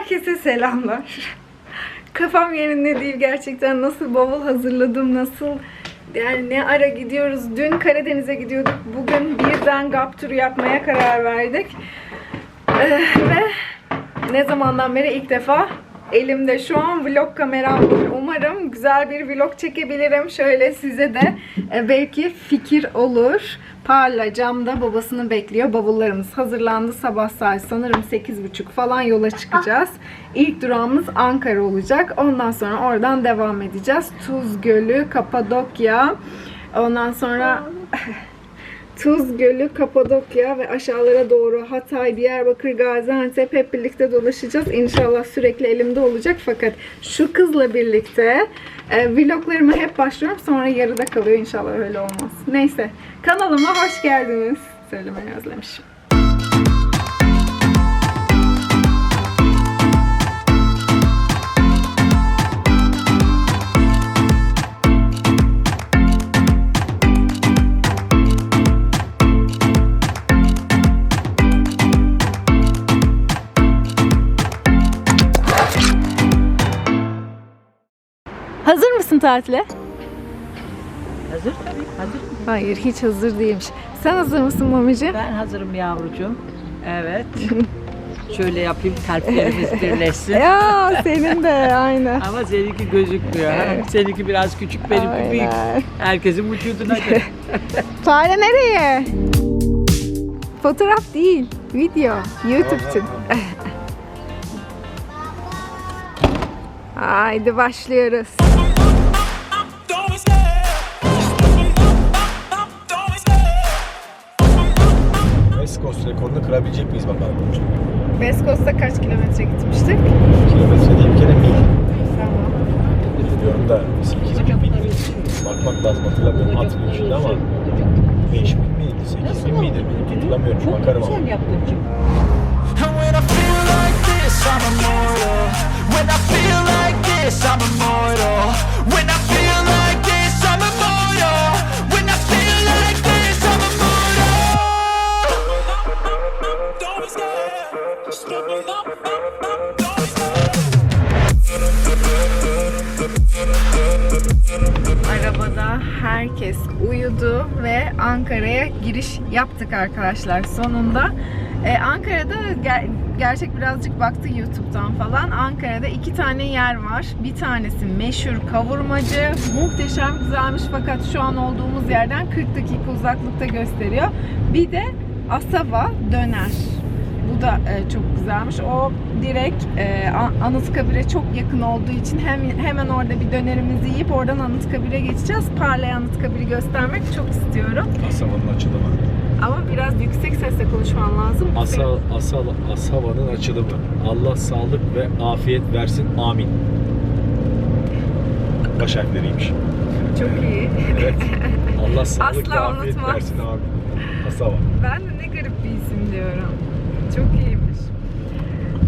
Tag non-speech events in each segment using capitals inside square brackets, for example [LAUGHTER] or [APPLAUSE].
Herkese selamlar. Kafam yerinde değil gerçekten. Nasıl bavul hazırladım, nasıl yani ne ara gidiyoruz. Dün Karadeniz'e gidiyorduk. Bugün birden GAP turu yapmaya karar verdik. Ee, ve ne zamandan beri ilk defa elimde şu an vlog kameram var. Umarım güzel bir vlog çekebilirim. Şöyle size de e, belki fikir olur. Parla camda babasını bekliyor. Bavullarımız hazırlandı. Sabah saat sanırım 8.30 falan yola çıkacağız. İlk durağımız Ankara olacak. Ondan sonra oradan devam edeceğiz. Tuz Gölü, Kapadokya. Ondan sonra [LAUGHS] Tuz Gölü, Kapadokya ve aşağılara doğru Hatay, Diyarbakır, Gaziantep hep birlikte dolaşacağız. İnşallah sürekli elimde olacak fakat şu kızla birlikte e, vloglarıma hep başlıyorum sonra yarıda kalıyor. İnşallah öyle olmaz. Neyse kanalıma hoş geldiniz. Söylemeyi özlemişim. Tatile? Hazır tabii, hazır. Hayır hiç hazır değilmiş. Sen hazır mısın Mamici? Ben hazırım yavrucuğum. Evet. [LAUGHS] Şöyle yapayım, kalplerimiz birleşsin. Ya senin de aynı. [LAUGHS] Ama seninki gözükmüyor. Evet. Seninki biraz küçük, benimki büyük. Aynen. Herkesin vücuduna göre. [LAUGHS] Fare nereye? Fotoğraf değil, video. YouTube için. Haydi başlıyoruz. Rekorunu kırabilecek miyiz bakalım. West Coast'a kaç kilometre gitmiştik? Kilometre değil bir kere mil. Tamam. Biliyorum da 8 bin miydi? Bakmak lazım hatırlamıyorum. Hatırlıyorum şimdi ama 5 bin miydi? 8 bin miydi? Hatırlamıyorum. Şu bakarım ama. Güzel yaptın çünkü. And when I feel like this, I'm immortal. When I feel like this, I'm immortal. Giriş yaptık arkadaşlar sonunda. Ee, Ankara'da ger- gerçek birazcık baktı YouTube'dan falan. Ankara'da iki tane yer var. Bir tanesi meşhur kavurmacı. Muhteşem güzelmiş fakat şu an olduğumuz yerden 40 dakika uzaklıkta gösteriyor. Bir de Asava döner. Bu da e, çok güzelmiş. O direkt e, An- Anıtkabir'e çok yakın olduğu için hem hemen orada bir dönerimizi yiyip oradan Anıtkabir'e geçeceğiz. Parlayan Anıtkabir'i göstermek çok istiyorum. Asava'nın açılımı. Ama biraz yüksek sesle konuşman lazım. Asa, asal, Asava'nın açılımı. Allah sağlık ve afiyet versin. Amin. Baş harfleriymiş. Çok iyi. Evet. [LAUGHS] Allah sağlık Asla ve afiyet unutmaz. versin amin. Asava. Ben de ne garip bir isim diyorum. Çok iyiymiş.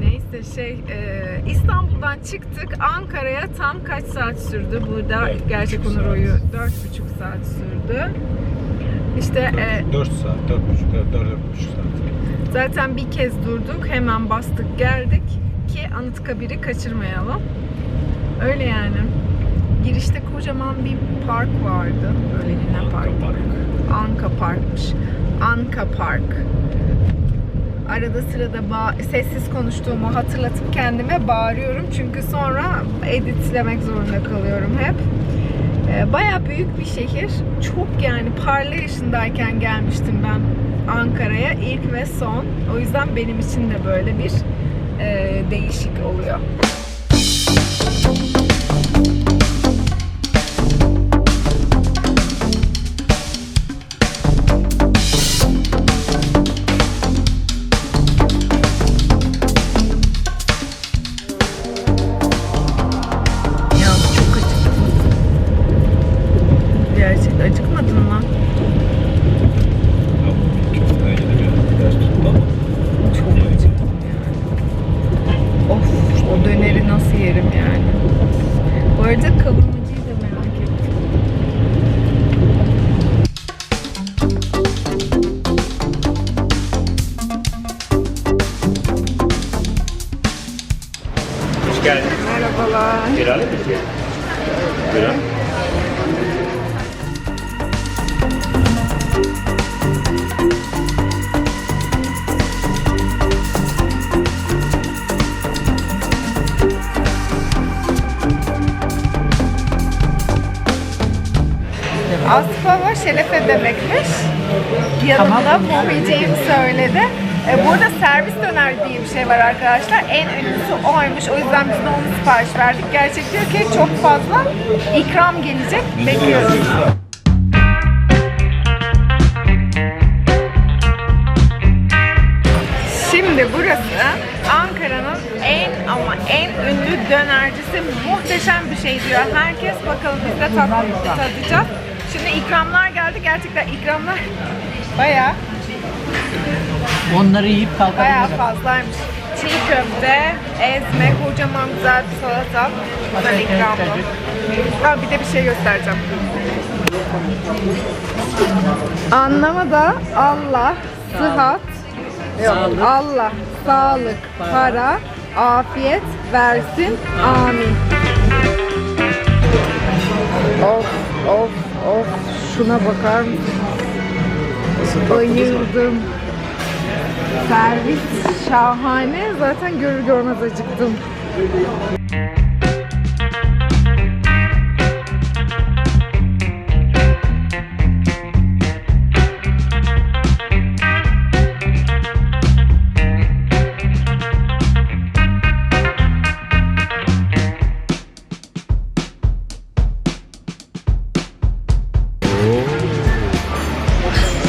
Neyse şey e, İstanbul'dan çıktık Ankara'ya tam kaç saat sürdü burada Evet, gerçek onur oyu 4,5 saat sürdü. İşte e, 4 saat, 4,5, 4, 4,5 saat. zaten bir kez durduk hemen bastık geldik ki Anıtkabir'i kaçırmayalım. Öyle yani. Girişte kocaman bir park vardı. Böyle yine Anka park. Park. Anka Park'mış. Anka Park. Arada sırada sessiz konuştuğumu hatırlatıp kendime bağırıyorum. Çünkü sonra editlemek zorunda kalıyorum hep. Ee, Baya büyük bir şehir. Çok yani parla yaşındayken gelmiştim ben Ankara'ya ilk ve son. O yüzden benim için de böyle bir e, değişik oluyor. Buyurun. Aspava şerefe demekmiş. Yanında bu yiyeceğimi söyledi. E, burada servis döner diye bir şey var arkadaşlar. En ünlüsü oymuş. O yüzden biz de onu sipariş verdik. Gerçek diyor ki çok fazla ikram gelecek. Bekliyoruz. Şimdi burası Ankara'nın en ama en ünlü dönercisi muhteşem bir şey diyor. Herkes bakalım biz de tat, tadacağız. Şimdi ikramlar geldi. Gerçekten ikramlar [LAUGHS] bayağı Onları yiyip bayağı kalkabilirim. fazlaymış. Çiğ köfte, ezme, kocaman güzel bir salata. Bunlar ikramlı. Ha bir de bir şey göstereceğim. Anlamada Allah, sıhhat, Yok, Sağlık. Allah sağlık, para, afiyet versin. Amin. Of of of şuna bakar mısın? Bayıldım. Servis şahane. Zaten görür görmez acıktım.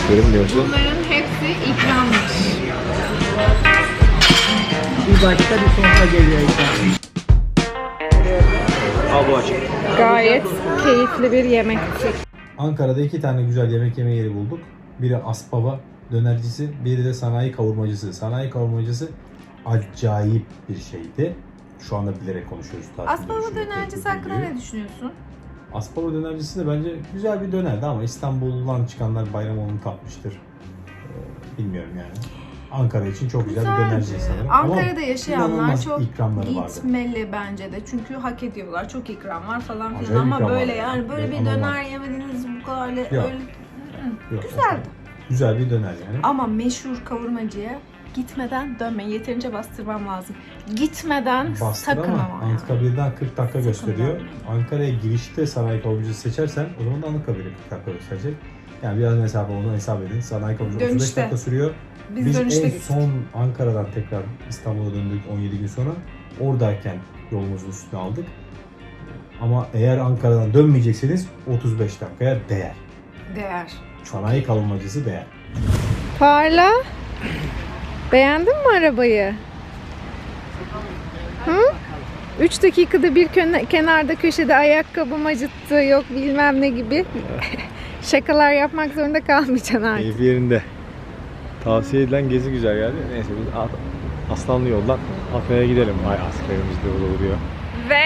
Görünmüyorsun. Bunların başka bir sofra geliyor açık. Gayet keyifli bir yemekti. Ankara'da iki tane güzel yemek yeme yeri bulduk. Biri Aspava dönercisi, biri de sanayi kavurmacısı. Sanayi kavurmacısı acayip bir şeydi. Şu anda bilerek konuşuyoruz. Aspava dönercisi hakkında ne düşünüyorsun? Aspava dönercisi de bence güzel bir dönerdi ama İstanbul'dan çıkanlar Bayramoğlu'nu tatmıştır. Ee, bilmiyorum yani. Ankara için çok güzel, bir dönerci sanırım. Ankara'da Ama yaşayanlar çok ikramları vardı. gitmeli bence de. Çünkü hak ediyorlar. Çok ikram var falan filan ama böyle yani böyle bir döner yemediniz bu kadar öyle, güzeldi. Güzel bir döner yani. Ama meşhur kavurmacıya gitmeden dönmeyin. Yeterince bastırmam lazım. Gitmeden Bastır sakın ama ama. yani. Anıtkabir'den 40 dakika gösteriyor. Ankara'ya girişte sanayi kavurmacısı seçersen o zaman da Anıtkabir'e 40 dakika gösterecek. Yani biraz mesafe onu hesap edin. Sanayi kavurmacı 35 Dönüşte. dakika sürüyor. Biz, Biz dönüşte en gittik. son Ankara'dan tekrar İstanbul'a döndük 17 gün sonra. Oradayken yolumuzun üstüne aldık. Ama eğer Ankara'dan dönmeyecekseniz 35 dakikaya değer. Değer. Sanayi kavurmacısı değer. Parla. Beğendin mi arabayı? Hı? 3 dakikada bir kenarda köşede ayakkabım acıttı yok bilmem ne gibi şakalar yapmak zorunda kalmayacaksın artık. Keyfi yerinde. Tavsiye edilen gezi güzel geldi. Neyse biz As- Aslanlı yoldan Afyon'a gidelim. Vay askerimiz de duruyor. Ve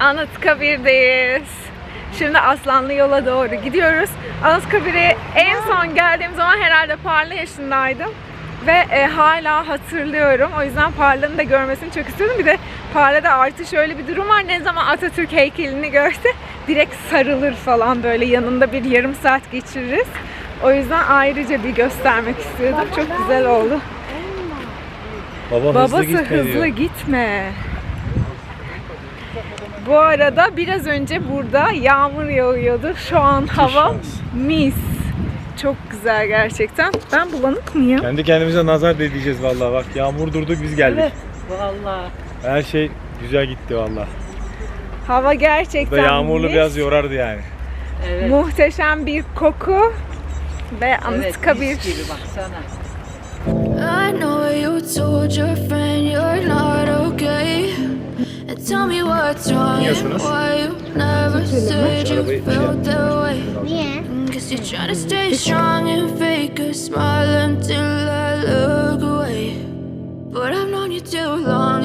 Anıtkabir'deyiz. Şimdi Aslanlı yola doğru gidiyoruz. Anıtkabir'e en son geldiğim zaman herhalde Parla yaşındaydım. Ve e, hala hatırlıyorum. O yüzden Parla'nın da görmesini çok istiyordum. Bir de Parla'da artı şöyle bir durum var. Ne zaman Atatürk heykelini görse direkt sarılır falan böyle yanında bir yarım saat geçiririz. O yüzden ayrıca bir göstermek istiyordum. Çok güzel oldu. Baba Babası hızlı gitme hızlı diyor. gitme. Bu arada biraz önce burada yağmur yağıyordu. Şu an hava mis. Çok güzel gerçekten. Ben bulanık mıyım? Kendi kendimize nazar değdireceğiz vallahi bak. Yağmur durdu biz geldik. Evet. Vallahi. Her şey güzel gitti vallahi. Hava gerçekten Da yağmurlu mis. biraz yorardı yani. Evet. Muhteşem bir koku ve evet, Anıtkabir. mis gibi baksana. I know you told your friend you're not okay. And tell me what's wrong and why you never said you felt that way. Cause you're trying to stay strong and fake a smile until I look away. But I've known you too long,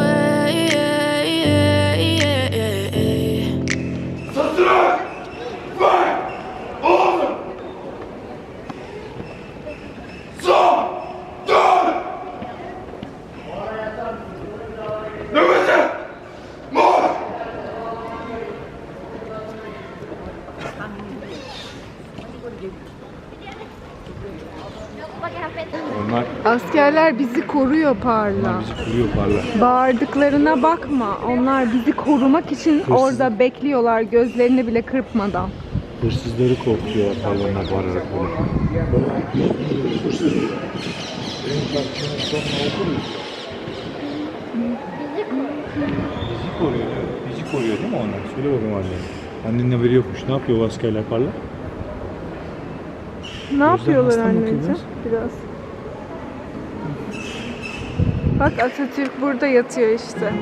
Askerler bizi koruyor Parla. Bizi kuruyor parla. Bağırdıklarına bakma. Onlar bizi korumak için Hırsız. orada bekliyorlar gözlerini bile kırpmadan. Hırsızları korkuyorlar parlanlar bağırarak böyle. Bizi koruyor. Bizi koruyor değil mi onlar? Söyle bakalım anne. Annenin haberi yokmuş. Ne yapıyor bu askerler parla? Ne yapıyorlar mı bakıyor anneciğim? Biraz. Bak Atatürk burada yatıyor işte.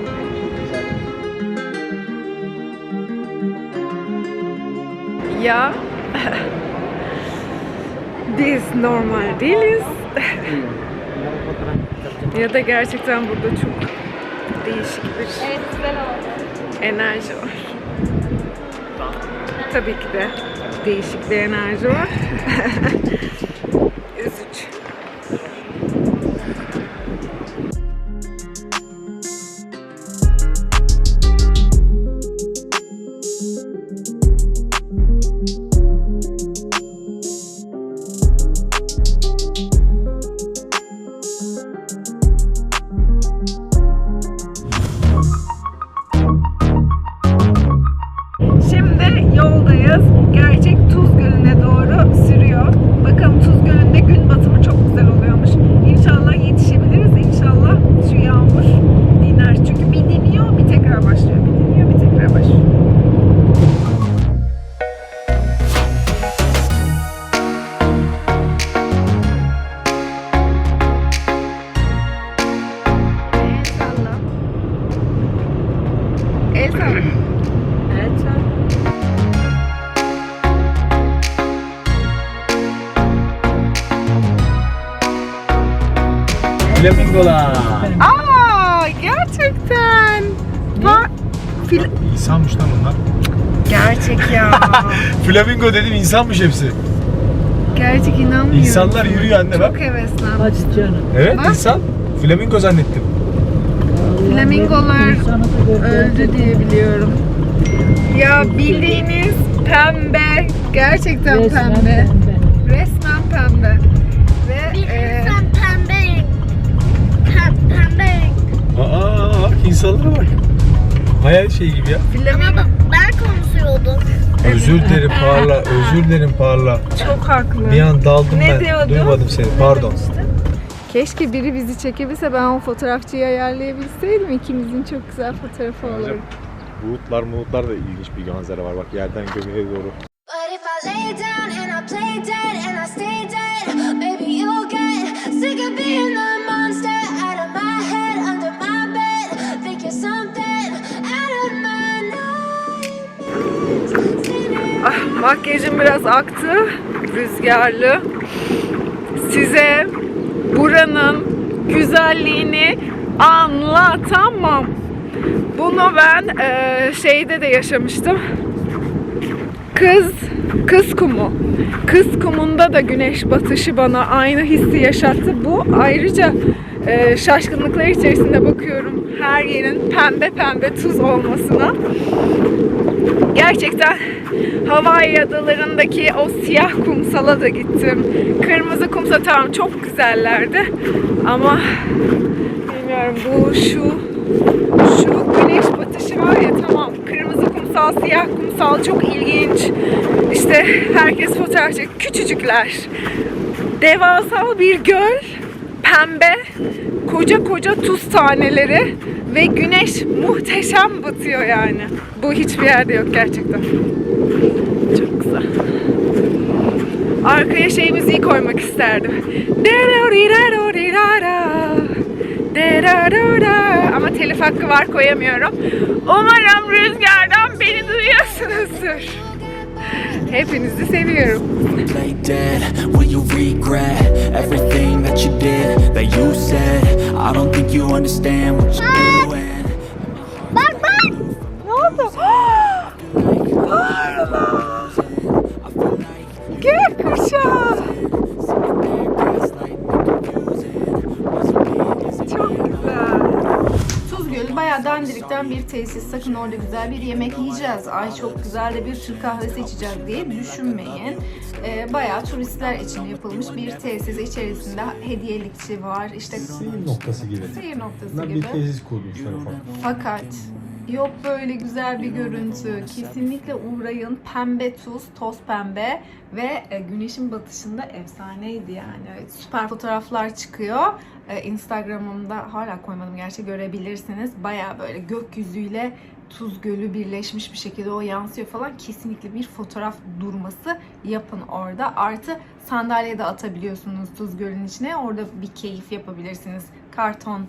Ya [LAUGHS] biz normal değiliz. ya da gerçekten burada çok değişik bir enerji var. Tabii ki de değişik bir enerji var. [LAUGHS] Flamingolar. Aa, gerçekten. Bak, fil- İnsanmış lan bunlar. Gerçek ya. [LAUGHS] Flamingo dedim insanmış hepsi. Gerçek inanmıyorum. İnsanlar yürüyor anne bak. Çok heveslendim. Hadi canım. Evet Bak. insan. Flamingo zannettim. Flamingolar öldü diye biliyorum. Ya bildiğiniz pembe. Gerçekten pembe. İnsanlara bak. Hayal şey gibi ya. Ama bak ben konuşuyordum. Özür dilerim Parla, özür dilerim Parla. çok haklı. Bir an daldım Ne ben. diyordun? Duymadım seni. Pardon. Keşke biri bizi çekebilse ben o fotoğrafçıyı ayarlayabilseydim. ikimizin çok güzel fotoğrafı olurdu. Bulutlar bulutlar da ilginç bir manzara var. Bak yerden göbeğe doğru. Ah, makyajım biraz aktı. Rüzgarlı. Size buranın güzelliğini anlatamam. Bunu ben eee, şeyde de yaşamıştım. Kız, kız kumu. Kız kumunda da güneş batışı bana aynı hissi yaşattı. Bu ayrıca eee, şaşkınlıklar içerisinde bakıyorum her yerin pembe pembe tuz olmasına. Gerçekten Hawaii adalarındaki o siyah kumsala da gittim. Kırmızı kumsal tamam çok güzellerdi. Ama bilmiyorum bu şu şu güneş batışı var ya tamam kırmızı kumsal, siyah kumsal çok ilginç. İşte herkes fotoğraf çekiyor. Küçücükler. Devasal bir göl. Pembe. Koca koca tuz taneleri. Ve güneş muhteşem batıyor yani. Bu hiçbir yerde yok gerçekten. Çok güzel. Arkaya şey müziği koymak isterdim. Ama telif hakkı var koyamıyorum. Umarım rüzgardan beni duyuyorsunuzdur. Hepinizi seviyorum. Play Gerçekten bir tesis. Sakın orada güzel bir yemek yiyeceğiz. Ay çok güzel de bir Türk kahvesi içeceğiz diye düşünmeyin. Ee, bayağı turistler için yapılmış bir tesis. İçerisinde hediyelikçi var. İşte Seyir noktası gibi. seyir noktası Bunlar bir gibi. tesis kurmuşlar ufak. Fakat yok böyle güzel bir görüntü. Kesinlikle uğrayın. Pembe tuz, toz pembe ve e, güneşin batışında efsaneydi yani. Evet, süper fotoğraflar çıkıyor. E, Instagram'ımda hala koymadım gerçi görebilirsiniz. Baya böyle gökyüzüyle Tuz Gölü birleşmiş bir şekilde o yansıyor falan. Kesinlikle bir fotoğraf durması yapın orada. Artı sandalye de atabiliyorsunuz Tuz Gölü'nün içine. Orada bir keyif yapabilirsiniz. Karton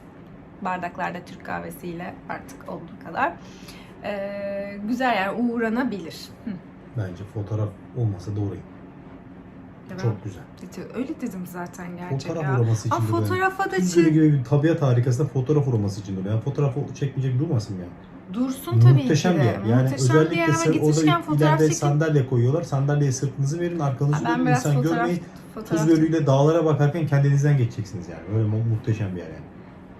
bardaklarda Türk kahvesiyle artık olduğu kadar. Ee, güzel yani uğranabilir. Hı. Bence fotoğraf olmasa da Çok güzel. Öyle dedim zaten gerçek Fotoğraf uğraması için Aa, fotoğrafa da çık. gibi bir tabiat harikasında fotoğraf uğraması için duruyor. Yani fotoğraf çekmeyecek durmasın yani. Dursun tabii Muhteşem ki bir de. yer. Yani Muhteşem bir özellikle yer ama gitmişken orada fotoğraf çekin. sandalye koyuyorlar. Sandalyeye sırtınızı verin, arkanızı Ben dönün. insan fotoğraf, görmeyin. fotoğraf Tuz Gölü'yle dağlara bakarken kendinizden geçeceksiniz yani. Öyle mu- muhteşem bir yer yani.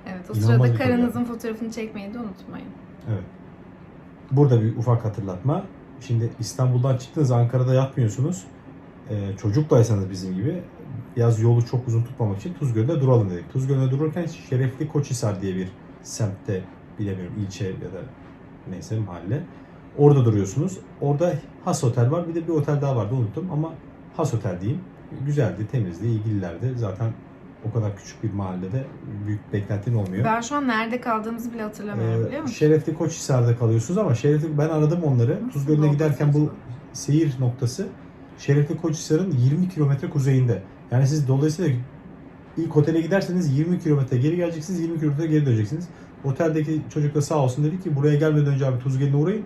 Evet o İnanılmaz sırada bir karınızın fotoğrafını çekmeyi de unutmayın. Evet. Burada bir ufak hatırlatma. Şimdi İstanbul'dan çıktınız Ankara'da yatmıyorsunuz. Ee, çocuktaysanız bizim gibi yaz yolu çok uzun tutmamak için Tuzgöl'de duralım dedik. Tuzgöl'de dururken Şerefli Koçhisar diye bir semtte bilemiyorum ilçe ya da neyse mahalle. Orada duruyorsunuz. Orada Has Otel var. Bir de bir otel daha vardı unuttum ama Has Otel diyeyim. Güzeldi, temizdi, ilgililerdi. Zaten o kadar küçük bir mahallede büyük beklentin olmuyor. Ben şu an nerede kaldığımızı bile hatırlamıyorum biliyor Ee, musun? Şerefli Koçhisar'da kalıyorsunuz ama Şerefli ben aradım onları. Oldu giderken bu seyir noktası Şerefli Koçhisar'ın 20 kilometre kuzeyinde. Yani siz dolayısıyla ilk otele giderseniz 20 kilometre geri geleceksiniz, 20 kilometre geri döneceksiniz. Oteldeki çocuk da sağ olsun dedi ki buraya gelmeden önce abi Tuzgölü'ne uğrayın.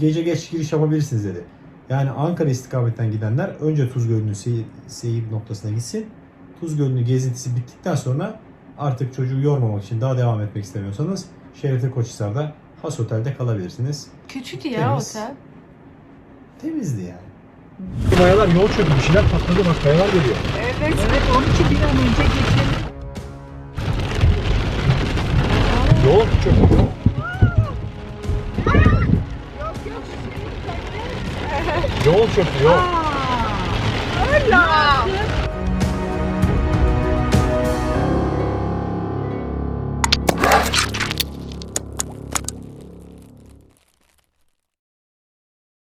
Gece geç giriş yapabilirsiniz dedi. Yani Ankara istikametten gidenler önce Tuzgölü'nün seyir, seyir noktasına gitsin. Tuzgölü'nün gezintisi bittikten sonra artık çocuğu yormamak için daha devam etmek istemiyorsanız Şerefli Koçhisar'da Has Otel'de kalabilirsiniz. Kötüydü ya Temiz. otel. Temizdi yani. Kayalar yol çöktü. Bir şeyler patladı bak kayalar geliyor. Evet, evet onun için bir an önce geçelim. Yol çöktü. Yol çöktü yol.